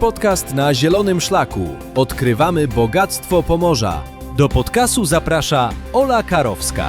podcast na Zielonym Szlaku. Odkrywamy bogactwo Pomorza. Do podcastu zaprasza Ola Karowska.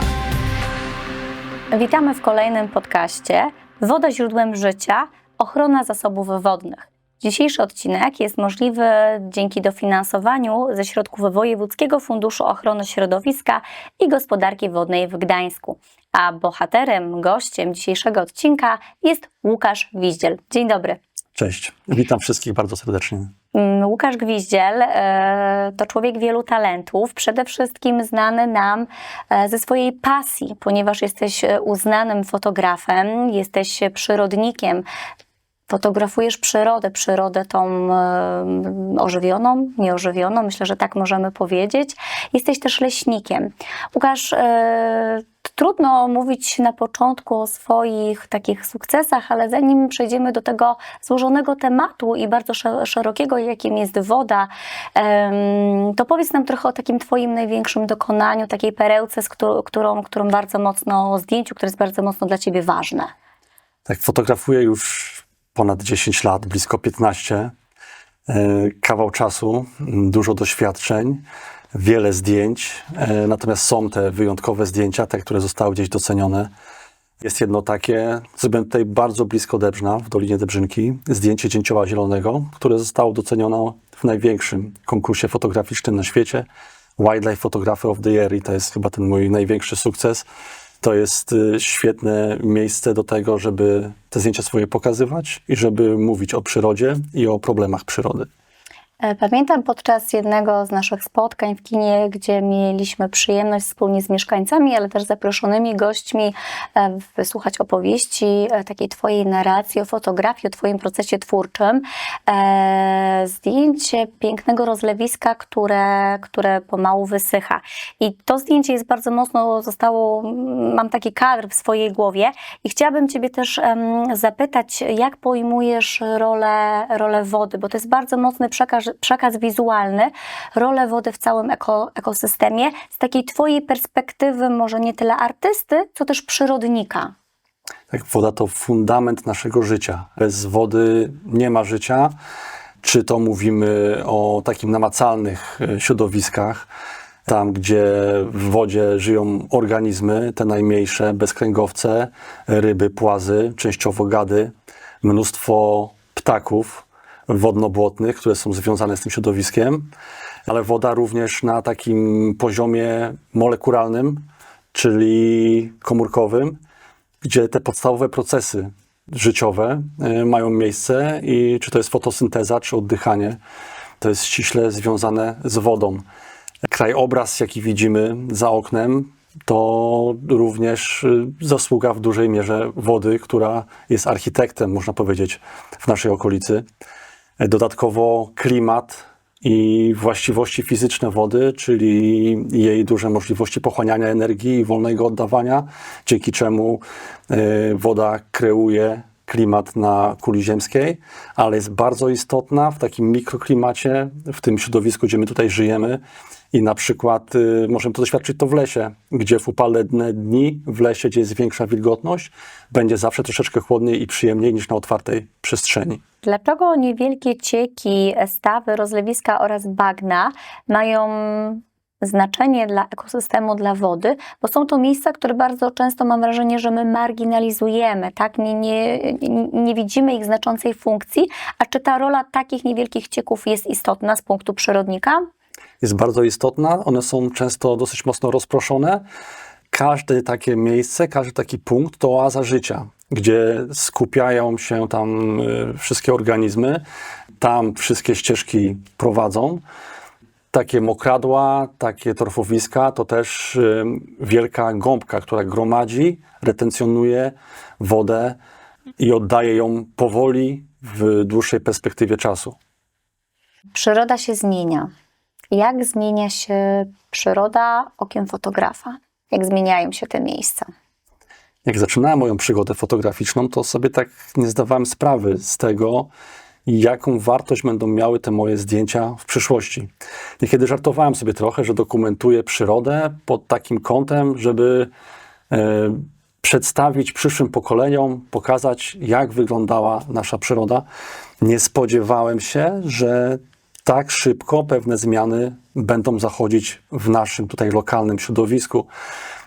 Witamy w kolejnym podcaście Woda źródłem życia ochrona zasobów wodnych. Dzisiejszy odcinek jest możliwy dzięki dofinansowaniu ze środków Wojewódzkiego Funduszu Ochrony Środowiska i Gospodarki Wodnej w Gdańsku. A bohaterem, gościem dzisiejszego odcinka jest Łukasz Wiździel. Dzień dobry. Cześć, witam wszystkich bardzo serdecznie. Mm, Łukasz Gwiździel e, to człowiek wielu talentów, przede wszystkim znany nam e, ze swojej pasji, ponieważ jesteś e, uznanym fotografem, jesteś przyrodnikiem. Fotografujesz przyrodę, przyrodę tą e, ożywioną, nieożywioną, myślę, że tak możemy powiedzieć. Jesteś też leśnikiem. Łukasz, e, trudno mówić na początku o swoich takich sukcesach, ale zanim przejdziemy do tego złożonego tematu i bardzo sze- szerokiego, jakim jest woda, to powiedz nam trochę o takim Twoim największym dokonaniu, takiej perełce, z którą, którą, którą bardzo mocno, zdjęciu, które jest bardzo mocno dla Ciebie ważne. Tak, fotografuję już ponad 10 lat, blisko 15. E, Kawał czasu, dużo doświadczeń, wiele zdjęć. E, Natomiast są te wyjątkowe zdjęcia, te, które zostały gdzieś docenione. Jest jedno takie, zrobiłem tutaj bardzo blisko Debrzna, w Dolinie Debrzynki, zdjęcie dzięcioła zielonego, które zostało docenione w największym konkursie fotograficznym na świecie. Wildlife Photographer of the Year i to jest chyba ten mój największy sukces. To jest y, świetne miejsce do tego, żeby te zdjęcia swoje pokazywać i żeby mówić o przyrodzie i o problemach przyrody. E, Pamiętam podczas jednego z naszych spotkań w kinie, gdzie mieliśmy przyjemność wspólnie z mieszkańcami, ale też zaproszonymi gośćmi e, wysłuchać opowieści, e, takiej Twojej narracji o fotografii, o Twoim procesie twórczym. Zdjęcie pięknego rozlewiska, które, które pomału wysycha. I to zdjęcie jest bardzo mocno, zostało, mam taki kadr w swojej głowie i chciałabym Ciebie też zapytać, jak pojmujesz rolę, rolę wody, bo to jest bardzo mocny przekaz, przekaz wizualny, rolę wody w całym eko, ekosystemie, z takiej Twojej perspektywy może nie tyle artysty, co też przyrodnika. Tak, woda to fundament naszego życia. Bez wody nie ma życia. Czy to mówimy o takim namacalnych e, środowiskach, tam gdzie w wodzie żyją organizmy, te najmniejsze, bezkręgowce, ryby, płazy, częściowo gady, mnóstwo ptaków wodnobłotnych, które są związane z tym środowiskiem, ale woda również na takim poziomie molekularnym, czyli komórkowym, gdzie te podstawowe procesy życiowe y, mają miejsce i czy to jest fotosynteza, czy oddychanie, to jest ściśle związane z wodą. Krajobraz, jaki widzimy za oknem, to również y, zasługa w dużej mierze wody, która jest architektem, można powiedzieć, w naszej okolicy. Dodatkowo klimat i właściwości fizyczne wody, czyli jej duże możliwości pochłaniania energii i wolnego oddawania, dzięki czemu e, woda kreuje klimat na kuli ziemskiej, ale jest bardzo istotna w takim mikroklimacie, w tym środowisku, gdzie my tutaj żyjemy. I na przykład y, możemy to doświadczyć to w lesie, gdzie w upalne dni, w lesie, gdzie jest większa wilgotność, będzie zawsze troszeczkę chłodniej i przyjemniej niż na otwartej przestrzeni. Dlaczego niewielkie cieki, stawy, rozlewiska oraz bagna mają znaczenie dla ekosystemu, dla wody, bo są to miejsca, które bardzo często mam wrażenie, że my marginalizujemy, tak? Nie, nie, nie widzimy ich znaczącej funkcji, a czy ta rola takich niewielkich cieków jest istotna z punktu przyrodnika? jest bardzo istotna. One są często dosyć mocno rozproszone. Każde takie miejsce, każdy taki punkt to oaza życia, gdzie skupiają się tam y, wszystkie organizmy, tam wszystkie ścieżki prowadzą. Takie mokradła, takie torfowiska to też y, wielka gąbka, która gromadzi, retencjonuje wodę i oddaje ją powoli w dłuższej perspektywie czasu. Przyroda się zmienia. Jak zmienia się przyroda okiem fotografa? Jak zmieniają się te miejsca? jak zaczynałem moją przygodę fotograficzną, to sobie tak nie zdawałem sprawy z tego, jaką wartość będą miały te moje zdjęcia w przyszłości. Niekiedy żartowałem sobie trochę, że dokumentuję przyrodę pod takim kątem, żeby e, przedstawić przyszłym pokoleniom, pokazać, jak wyglądała nasza przyroda. Nie spodziewałem się, że tak szybko pewne zmiany będą zachodzić w naszym tutaj lokalnym środowisku.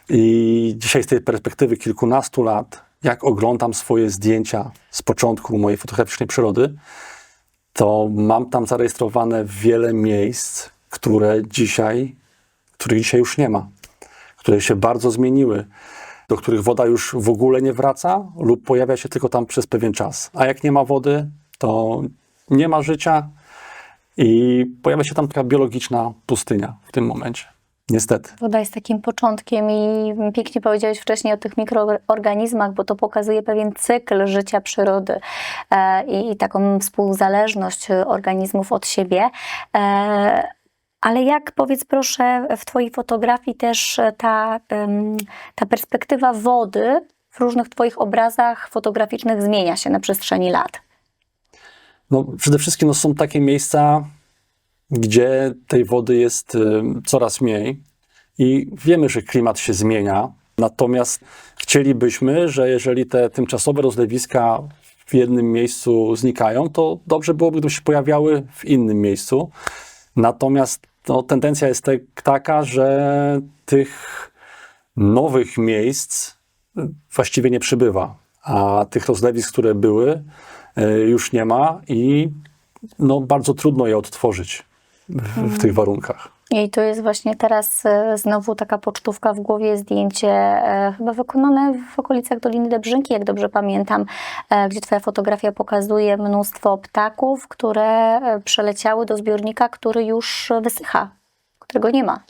I dzisiaj z tej perspektywy kilkunastu lat, jak oglądam swoje zdjęcia z początku mojej fotograficznej przyrody, to mam tam zarejestrowane wiele miejsc, które dzisiaj, których dzisiaj już nie ma, które się bardzo zmieniły, do których woda już w ogóle nie wraca lub pojawia się tylko tam przez pewien czas. A jak nie ma wody, to nie ma życia i pojawia się tam taka biologiczna pustynia w tym momencie. Niestety. Woda jest takim początkiem i pięknie powiedziałeś wcześniej o tych mikroorganizmach, bo to pokazuje pewien cykl życia przyrody e, i, taką współzależność organizmów od siebie. E, ale jak, powiedz proszę, w Twojej fotografii też ta, ta perspektywa wody w różnych Twoich obrazach fotograficznych zmienia się na przestrzeni lat? No, przede wszystkim no, są takie miejsca, gdzie tej wody jest y, coraz mniej i wiemy, że klimat się zmienia. Natomiast chcielibyśmy, że jeżeli te tymczasowe rozlewiska w jednym miejscu znikają, to dobrze byłoby, gdyby się pojawiały w innym miejscu. Natomiast no, tendencja jest te, taka, że tych nowych miejsc y, właściwie nie przybywa, a tych rozlewisk, które były, y, już nie ma i no, bardzo trudno je odtworzyć w, w tych warunkach. I to jest właśnie teraz e, znowu taka pocztówka w głowie, zdjęcie e, chyba wykonane w okolicach Doliny Debrzynki, jak dobrze pamiętam, e, gdzie twoja fotografia pokazuje mnóstwo ptaków, które przeleciały do zbiornika, który już wysycha, którego nie ma.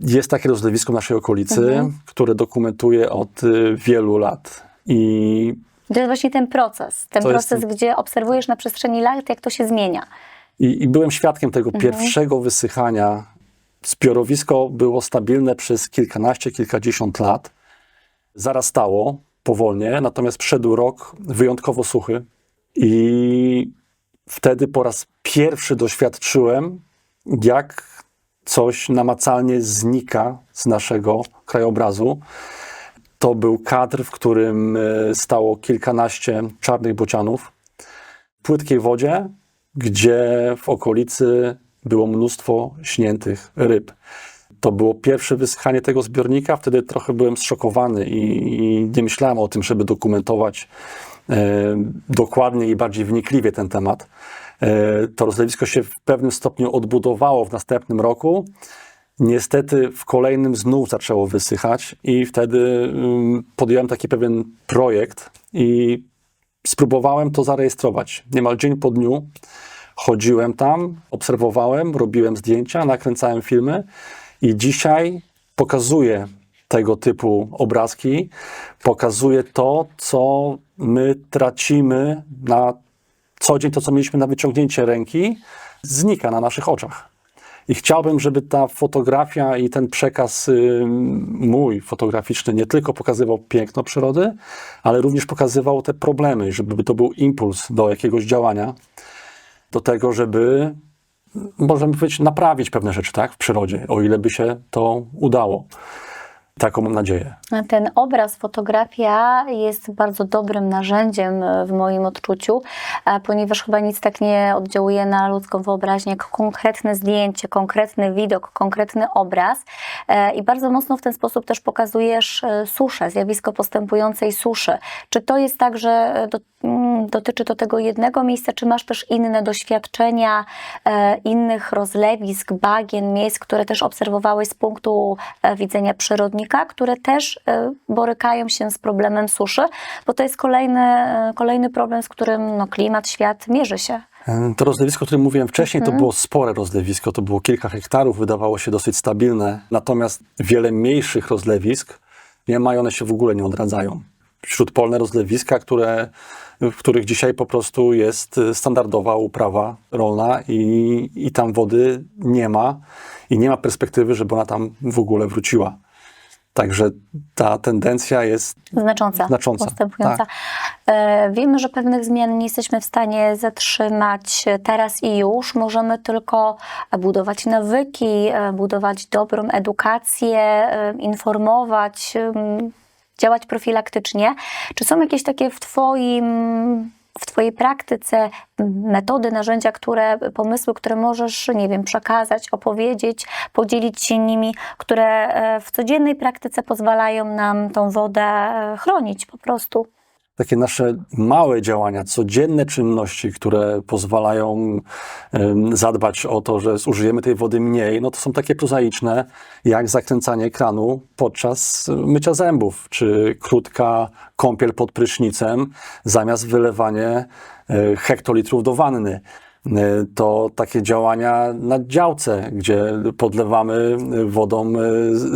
Jest takie rozlewisko w naszej okolicy, Mhm. które dokumentuje od wielu lat. I To jest właśnie ten proces, ten proces, ten- gdzie obserwujesz na przestrzeni lat, jak to się zmienia. I, I byłem świadkiem tego Mhm. pierwszego wysychania. Zbiorowisko było stabilne przez kilkanaście, kilkadziesiąt lat. Zarastało powolnie, natomiast przyszedł rok wyjątkowo suchy. I wtedy po raz pierwszy doświadczyłem, jak coś namacalnie znika z naszego krajobrazu. To był kadr, w którym e, stało kilkanaście czarnych bocianów w płytkiej wodzie, gdzie w okolicy było mnóstwo śniętych ryb. To było pierwsze wysychanie tego zbiornika. Wtedy trochę byłem zszokowany i, i nie myślałem o tym, żeby dokumentować e, dokładnie i bardziej wnikliwie ten temat. E, to rozlewisko się w pewnym stopniu odbudowało w następnym roku. Niestety w kolejnym znów zaczęło wysychać i wtedy ym, podjąłem taki pewien projekt i spróbowałem to zarejestrować. Niemal dzień po dniu chodziłem tam, obserwowałem, robiłem zdjęcia, nakręcałem filmy i dzisiaj pokazuję tego typu obrazki, pokazuję to, co my tracimy na co dzień, to co mieliśmy na wyciągnięcie ręki, znika na naszych oczach. I chciałbym, żeby ta fotografia i ten przekaz y, mój fotograficzny nie tylko pokazywał piękno przyrody, ale również pokazywał te problemy, żeby to był impuls do jakiegoś działania, do tego, żeby, możemy powiedzieć, naprawić pewne rzeczy tak, w przyrodzie, o ile by się to udało. Taką mam nadzieję. Ten obraz, fotografia jest bardzo dobrym narzędziem w moim odczuciu, ponieważ chyba nic tak nie oddziałuje na ludzką wyobraźnię jak konkretne zdjęcie, konkretny widok, konkretny obraz. E, I bardzo mocno w ten sposób też pokazujesz e, suszę, zjawisko postępującej suszy. Czy to jest tak, że do, dotyczy to tego jednego miejsca, czy masz też inne doświadczenia, e, innych rozlewisk, bagien, miejsc, które też obserwowałeś z punktu e, widzenia przyrodnika, które też e, borykają się z problemem suszy, bo to jest kolejny, kolejny problem, z którym no, klimat, świat mierzy się. To rozlewisko, o którym mówiłem wcześniej, to było spore rozlewisko, to było kilka hektarów, wydawało się dosyć stabilne. Natomiast wiele mniejszych rozlewisk nie ma i one się w ogóle nie odradzają. Śródpolne rozlewiska, które, w których dzisiaj po prostu jest y, standardowa uprawa rolna i, i tam wody nie ma i nie ma perspektywy, żeby ona tam w ogóle wróciła. Także ta tendencja jest Znacząca, Znacząca, postępująca. tak. E, wiemy, że pewnych zmian nie jesteśmy w stanie zatrzymać teraz i już. Możemy tylko budować nawyki, e, budować dobrą edukację, e, informować, działać profilaktycznie. Czy są jakieś takie w Twoim w Twojej praktyce metody, narzędzia, które, pomysły, które możesz, nie wiem, przekazać, opowiedzieć, podzielić się nimi, które e, w codziennej praktyce pozwalają nam tą wodę e, chronić po prostu? Takie nasze małe działania, codzienne czynności, które pozwalają zadbać o to, że zużyjemy tej wody mniej, no to są takie prozaiczne, jak zakręcanie kranu podczas mycia zębów, czy krótka kąpiel pod prysznicem, zamiast wylewanie e, hektolitrów do wanny. E, To takie działania na działce, gdzie podlewamy wodą e,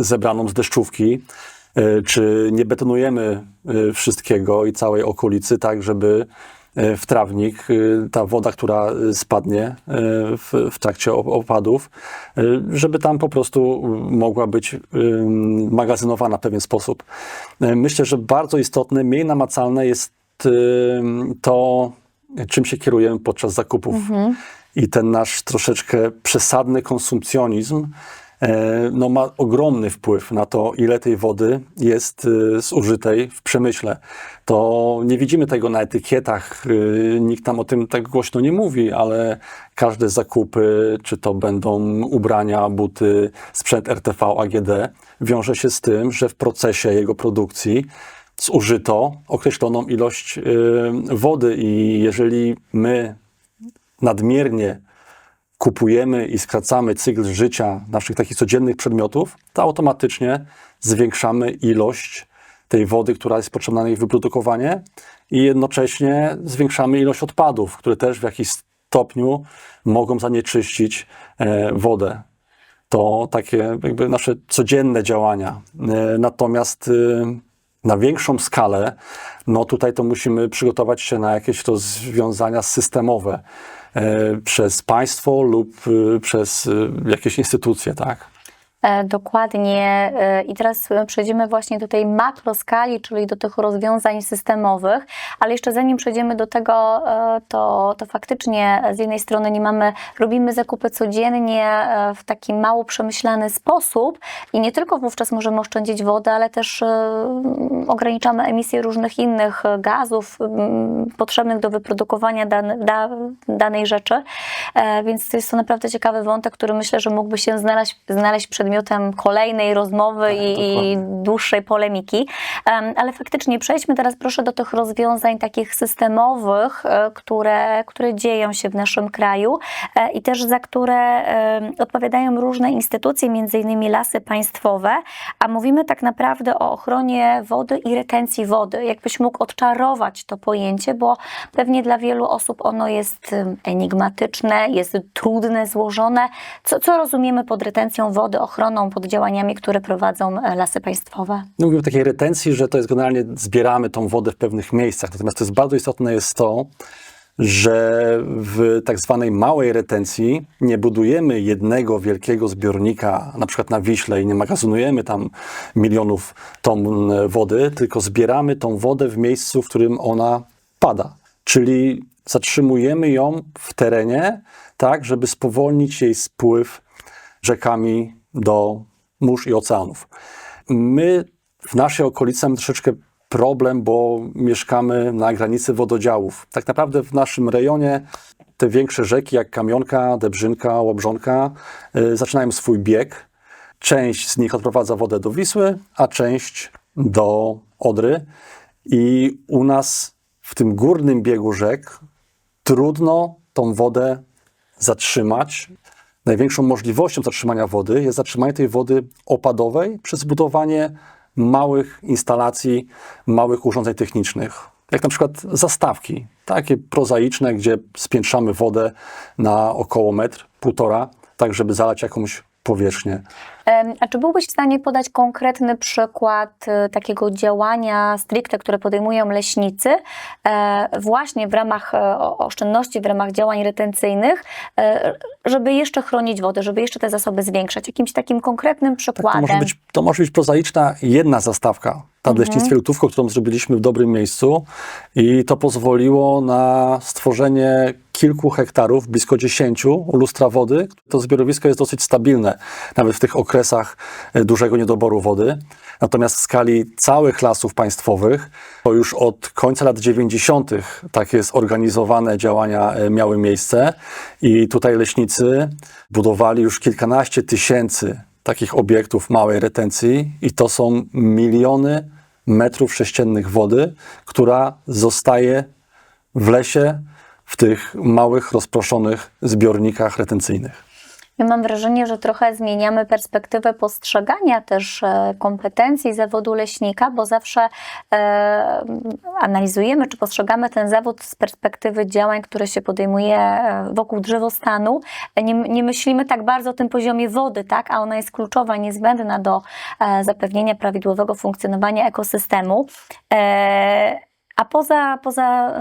zebraną z deszczówki, czy nie betonujemy e, wszystkiego i całej okolicy, tak żeby e, w trawnik e, ta woda, która e, spadnie e, w, w trakcie op- opadów, e, żeby tam po prostu mogła być e, magazynowana w pewien sposób. E, Myślę, że bardzo istotne, mniej namacalne jest e, to, czym się kierujemy podczas zakupów. I ten nasz troszeczkę przesadny konsumpcjonizm e, no, ma ogromny wpływ na to, ile tej wody jest e, zużytej w przemyśle. To nie widzimy tego na etykietach, e, nikt tam o tym tak głośno nie mówi, ale każde zakupy, czy to będą ubrania, buty, sprzęt RTV, AGD, wiąże się z tym, że w procesie jego produkcji zużyto określoną ilość e, wody i jeżeli my nadmiernie kupujemy i skracamy cykl życia naszych takich codziennych przedmiotów, to automatycznie zwiększamy ilość tej wody, która jest potrzebna na ich wyprodukowanie i jednocześnie zwiększamy ilość odpadów, które też w jakiś stopniu mogą zanieczyścić e, wodę. To takie jakby nasze codzienne działania. E, Natomiast e, na większą skalę, no tutaj to musimy przygotować się na jakieś rozwiązania systemowe przez państwo lub e, przez e, jakieś instytucje, tak? E, Dokładnie. E, I teraz przejdziemy właśnie do tej makroskali, czyli do tych rozwiązań systemowych, ale jeszcze zanim przejdziemy do tego, e, to, to faktycznie z jednej strony nie mamy, robimy zakupy codziennie w taki mało przemyślany sposób i nie tylko wówczas możemy oszczędzić wodę, ale też ograniczamy emisję różnych innych gazów potrzebnych do wyprodukowania da, danej rzeczy, więc jest to naprawdę ciekawy wątek, który myślę, że mógłby się znaleźć, znaleźć przedmiotem kolejnej rozmowy Tak, i, i dłuższej polemiki. Em, Ale faktycznie przejdźmy teraz proszę do tych rozwiązań takich systemowych, e, które, które dzieją się w naszym kraju e, i też za które odpowiadają różne instytucje, między innymi lasy państwowe, a mówimy tak naprawdę o ochronie wody i retencji wody. Jakbyś mógł odczarować to pojęcie, bo pewnie dla wielu osób ono jest enigmatyczne, jest trudne, złożone. Co, co rozumiemy pod retencją wody, ochroną, pod działaniami, które prowadzą e, lasy państwowe? No Mówimy o takiej retencji, że to jest generalnie zbieramy tą wodę w pewnych miejscach. Natomiast to jest bardzo istotne jest to, że w tak zwanej małej retencji nie budujemy jednego wielkiego zbiornika, na przykład na Wiśle i nie magazynujemy tam milionów ton e, wody, tylko zbieramy tą wodę w miejscu, w którym ona pada. Czyli zatrzymujemy ją w terenie, tak, żeby spowolnić jej spływ rzekami do mórz i oceanów. My w naszej okolicy mamy troszeczkę problem, bo mieszkamy na granicy wododziałów. Tak naprawdę w naszym rejonie te większe rzeki, jak Kamionka, Debrzynka, Łobrzonka, y, zaczynają swój bieg. Część z nich odprowadza wodę do Wisły, a część do Odry. I u nas w tym górnym biegu rzek trudno tą wodę zatrzymać. Największą możliwością zatrzymania wody jest zatrzymanie tej wody opadowej przez budowanie małych instalacji, małych urządzeń technicznych. Jak na przykład zastawki, takie prozaiczne, gdzie spiętrzamy wodę na około metr, półtora, tak żeby zalać jakąś powierzchnię. A czy byłbyś w stanie podać konkretny przykład e, takiego działania stricte, które podejmują leśnicy, e, właśnie w ramach e, oszczędności, w ramach działań retencyjnych, e, żeby jeszcze chronić wodę, żeby jeszcze te zasoby zwiększać? Jakimś takim konkretnym Tak, to, przykładem? może być, to może być prozaiczna jedna zastawka. Ta w leśnictwie Lutówko, którą zrobiliśmy w dobrym miejscu i to pozwoliło na stworzenie kilku hektarów, blisko dziesięciu lustra wody. To zbiorowisko jest dosyć stabilne, nawet w tych okresach okresach e, dużego niedoboru wody. Natomiast w skali całych lasów państwowych, to już od końca lat 90. takie zorganizowane działania e, miały miejsce i tutaj leśnicy budowali już kilkanaście tysięcy takich obiektów małej retencji i to są miliony metrów sześciennych wody, która zostaje w lesie, w tych małych, rozproszonych zbiornikach retencyjnych. Ja mam wrażenie, że trochę zmieniamy perspektywę postrzegania też e, kompetencji zawodu leśnika, bo zawsze e, analizujemy czy postrzegamy ten zawód z perspektywy działań, które się podejmuje e, wokół drzewostanu. Nie, nie myślimy tak bardzo o tym poziomie wody, tak? a ona jest kluczowa, niezbędna do e, zapewnienia prawidłowego funkcjonowania ekosystemu. E, a poza, poza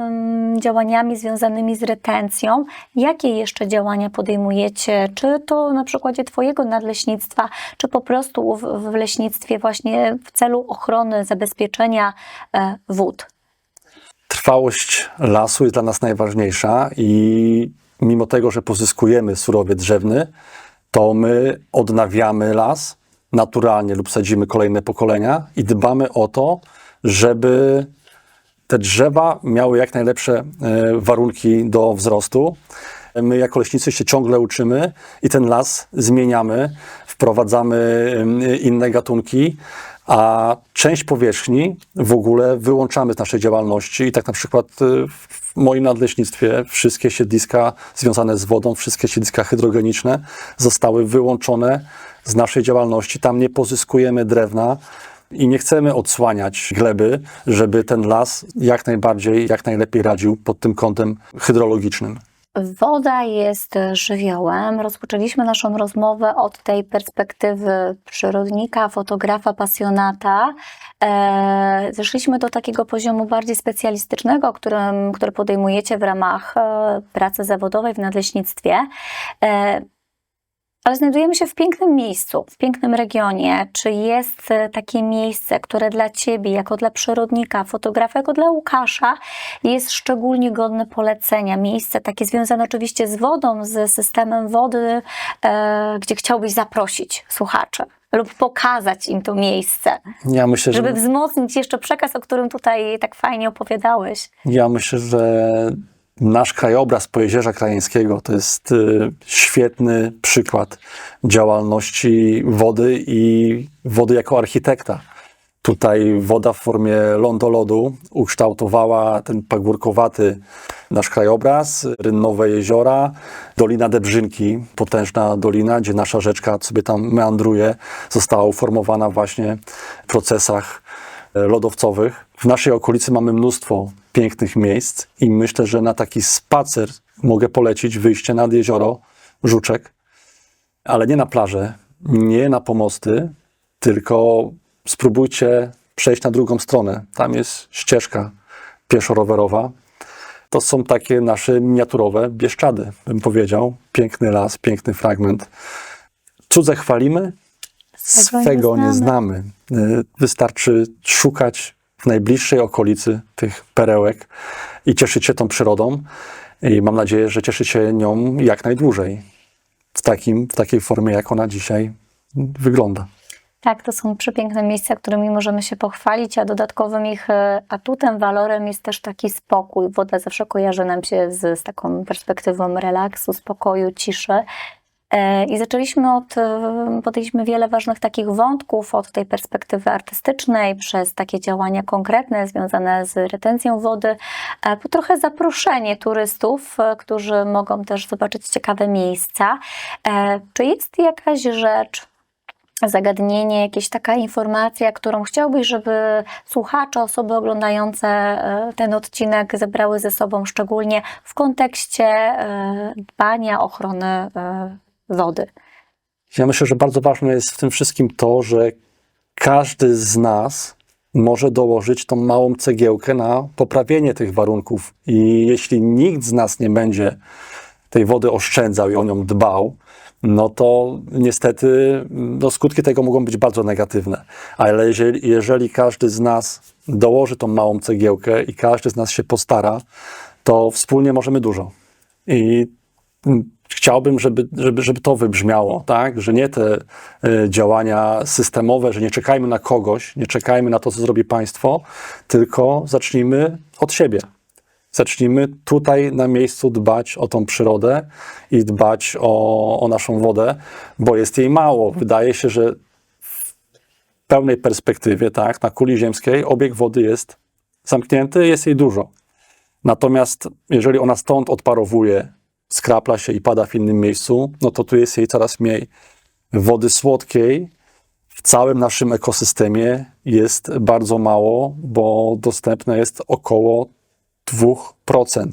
działaniami związanymi z retencją, jakie jeszcze działania podejmujecie? Czy to na przykładzie Twojego nadleśnictwa, czy po prostu w, w leśnictwie właśnie w celu ochrony, zabezpieczenia e, wód? Trwałość lasu jest dla nas najważniejsza i mimo tego, że pozyskujemy surowiec drzewny, to my odnawiamy las naturalnie lub sadzimy kolejne pokolenia i dbamy o to, żeby te drzewa miały jak najlepsze e, warunki do wzrostu. My jako leśnicy się ciągle uczymy i ten las zmieniamy, wprowadzamy em, inne gatunki, a część powierzchni w ogóle wyłączamy z naszej działalności i tak na przykład e, w moim nadleśnictwie wszystkie siedliska związane z wodą, wszystkie siedliska hydrogeniczne zostały wyłączone z naszej działalności. Tam nie pozyskujemy drewna, i nie chcemy odsłaniać gleby, żeby ten las jak najbardziej, jak najlepiej radził pod tym kątem hydrologicznym. Woda jest żywiołem. Rozpoczęliśmy naszą rozmowę od tej perspektywy przyrodnika, fotografa, pasjonata. E, zeszliśmy do takiego poziomu bardziej specjalistycznego, którym, który podejmujecie w ramach e, pracy zawodowej w nadleśnictwie. Ale znajdujemy się w pięknym miejscu, w pięknym regionie. Czy jest e, takie miejsce, które dla Ciebie, jako dla przyrodnika, fotografa, jako dla Łukasza, jest szczególnie godne polecenia? Miejsce takie związane oczywiście z wodą, z systemem wody, e, gdzie chciałbyś zaprosić słuchaczy lub pokazać im to miejsce, Ja myślę, że, żeby wzmocnić jeszcze przekaz, o którym tutaj tak fajnie opowiadałeś. ja myślę, że nasz krajobraz Pojezierza Krajeńskiego to jest y, świetny przykład działalności wody i wody jako architekta. Tutaj woda w formie lądolodu ukształtowała ten pagórkowaty nasz krajobraz, rynnowe jeziora, Dolina Debrzynki, potężna dolina, gdzie nasza rzeczka sobie tam meandruje, została uformowana właśnie w procesach e, lodowcowych. W naszej okolicy mamy mnóstwo pięknych miejsc i myślę, że na taki spacer mogę polecić wyjście nad jezioro Żuczek, ale nie na plażę, nie na pomosty, tylko spróbujcie przejść na drugą stronę. Tam jest ścieżka pieszo-rowerowa. To są takie nasze miniaturowe Bieszczady, bym powiedział. Piękny las, piękny fragment. Cudze chwalimy, Swego nie swego nie znamy. znamy. Y, Wystarczy szukać w najbliższej okolicy tych perełek i cieszyć się tą przyrodą. I mam nadzieję, że cieszyć się nią jak najdłużej. W, takim, w takiej formie, jak ona dzisiaj wygląda. Tak, to są przepiękne miejsca, którymi możemy się pochwalić, a dodatkowym ich e, atutem, walorem jest też taki spokój. Woda zawsze kojarzy nam się z, z taką perspektywą relaksu, spokoju, ciszy. I zaczęliśmy od, podjęliśmy wiele ważnych takich wątków, od tej perspektywy artystycznej, przez takie działania konkretne związane z retencją wody, e, po trochę zaproszenie turystów, e, którzy mogą też zobaczyć ciekawe miejsca. E, Czy jest jakaś rzecz, zagadnienie, jakaś taka informacja, którą chciałbyś, żeby słuchacze, osoby oglądające ten odcinek zebrały ze sobą, szczególnie w kontekście dbania, ochrony wody. Ja myślę, że bardzo ważne jest w tym wszystkim to, że każdy z nas może dołożyć tą małą cegiełkę na poprawienie tych warunków. I jeśli nikt z nas nie będzie tej wody oszczędzał i o nią dbał, no to niestety no skutki tego mogą być bardzo negatywne. Ale jeżeli, jeżeli każdy z nas dołoży tą małą cegiełkę i każdy z nas się postara, to wspólnie możemy dużo. I chciałbym, żeby, żeby, żeby to wybrzmiało, tak? że nie te e, działania systemowe, że nie czekajmy na kogoś, nie czekajmy na to, co zrobi państwo, tylko zacznijmy od siebie. Zacznijmy tutaj na miejscu dbać o tą przyrodę i dbać o, o naszą wodę, bo jest jej mało. Wydaje się, że w pełnej perspektywie, tak, na kuli ziemskiej obieg wody jest zamknięty, jest jej dużo. Natomiast jeżeli ona stąd odparowuje, skrapla się i pada w innym miejscu, no to tu jest jej coraz mniej. Wody słodkiej w całym naszym ekosystemie jest bardzo mało, bo dostępne jest około 2%.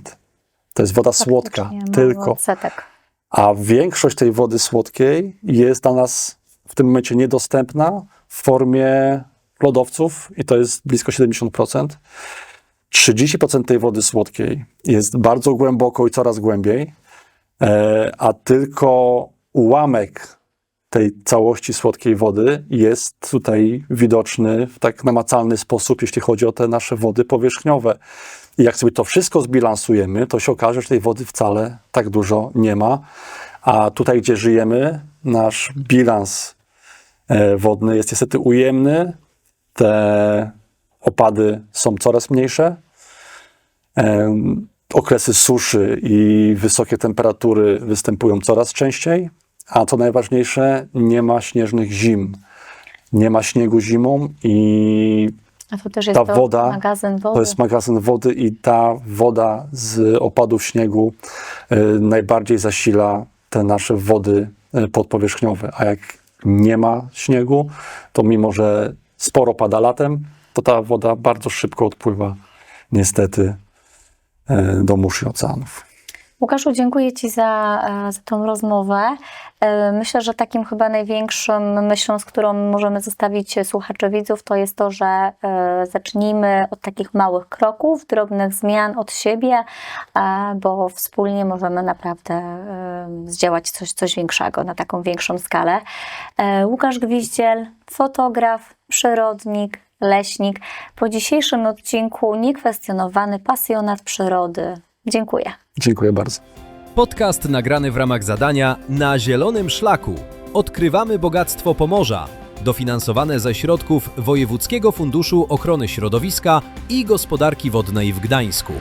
To jest woda słodka, Faktycznie mało tylko. Odsetek. A większość tej wody słodkiej jest dla nas w tym momencie niedostępna w formie lodowców i to jest blisko 70%. 30% tej wody słodkiej jest bardzo głęboko i coraz głębiej, a tylko ułamek tej całości słodkiej wody jest tutaj widoczny w tak namacalny sposób, jeśli chodzi o te nasze wody powierzchniowe. I jak sobie to wszystko zbilansujemy, to się okaże, że tej wody wcale tak dużo nie ma. A tutaj, gdzie żyjemy, nasz bilans e, wodny jest niestety ujemny. Te opady są coraz mniejsze. Okresy suszy i wysokie temperatury występują coraz częściej, a co najważniejsze, nie ma śnieżnych zim. Nie ma śniegu zimą i A to też jest ta to woda magazyn wody. to jest magazyn wody i ta woda z opadów śniegu e, najbardziej zasila te nasze wody e, podpowierzchniowe. A jak nie ma śniegu, to mimo, że sporo pada latem, to ta woda bardzo szybko odpływa niestety do mórz i oceanów. Łukaszu, dziękuję Ci za, e, za tą rozmowę. E, Myślę, że takim chyba największą myślą, z którą możemy zostawić słuchaczy widzów, to jest to, że e, zacznijmy od takich małych kroków, drobnych zmian od siebie, e, bo wspólnie możemy naprawdę e, zdziałać coś, coś większego, na taką większą skalę. E, Łukasz Gwiździel, fotograf, przyrodnik, leśnik. Po dzisiejszym odcinku niekwestionowany pasjonat przyrody. Dziękuję. Dziękuję bardzo. Podcast nagrany w ramach zadania Na Zielonym Szlaku. Odkrywamy bogactwo Pomorza. Dofinansowane ze środków Wojewódzkiego Funduszu Ochrony Środowiska i Gospodarki Wodnej w Gdańsku.